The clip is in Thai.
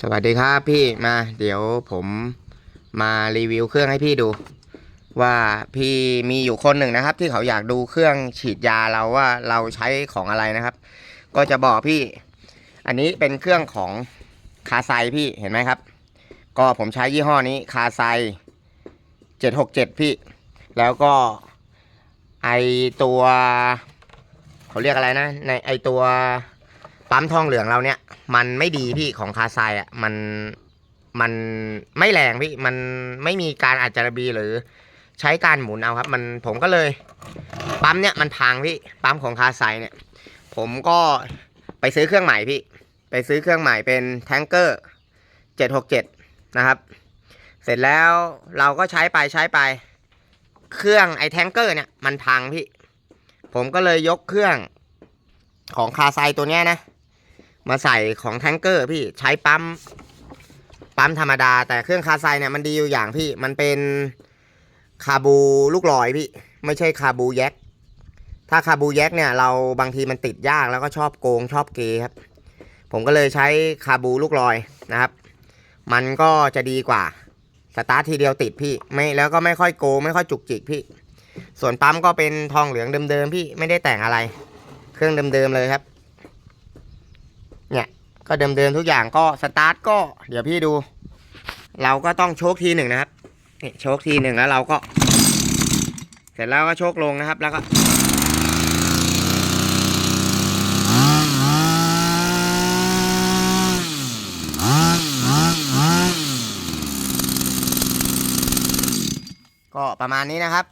สวัสดีครับพี่มาเดี๋ยวผมมารีวิวเครื่องให้พี่ดู ว่าพี่มีอยู่คนหนึ่งนะครับ ที่เขาอยากดูเครื่องฉีดยาเราว่าเราใช้ของอะไรนะครับ ก็จะบอกพี่ อันนี้เป็นเครื่องของคาไซพี่เห็นไหมครับ ก็ผมใช้ยี่ห้อนี้คาไซ767พี่ แล้วก็ไอตัว เขาเรียกอะไรนะ ในไอตัว ปั๊มทองเหลืองเราเนี่ย มันไม่ดีพี่ของคาไซอะมันมันไม่แรงพี่มันไม่มีการอัดจารบีหรือใช้การหมุนเอาครับ มันผมก็เลยปั๊มเนี่ยมันพังพี่ปั๊มของคาไซเนี่ย ผมก็ไปซื้อเครื่องใหม่พี่ ไปซื้อเครื่องใหม่เป็นแทงเกอร์767นะครับ เสร็จแล้วเราก็ใช้ไปใช้ไป เครื่องไอแทงเกอร์เนี่ยมันพังพี่ ผมก็เลยยกเครื่องของคาไซตัวเนี้ยนะ มาใส่ของแทงเกอร์พี่ใช้ปั๊มปั๊มธรรมดา แต่เครื่องคาไซเนี่ยมันดีอยู่อย่างพี่มันเป็นคาบูลูกลอยพี่ ไม่ใช่คาบูแยกถ้าคาบูแยกเนี่ยเราบางทีมันติดยากแล้วก็ชอบโกงชอบเกยครับ ผมก็เลยใช้คาบูลูกลอยนะครับ มันก็จะดีกว่าสตาร์ททีเดียวติดพี่ไม่แล้วก็ไม่ค่อยโกงไม่ค่อยจุกจิกพี่ ส่วนปั๊มก็เป็นทองเหลืองเดิมๆพี่ไม่ได้แต่งอะไร เครื่องเดิมๆเลยครับ เนี่ยก็เดิมๆทุกอย่างก็สตาร์ทก็เดี๋ยวพี่ดู เราก็ต้องโชคทีหนึ่งนะครับนี่โชคทีหนึ่งแล้วเราก็ เสร็จแล้วก็โชคลงนะครับแล้วก็ก็ประมาณนี้นะครับ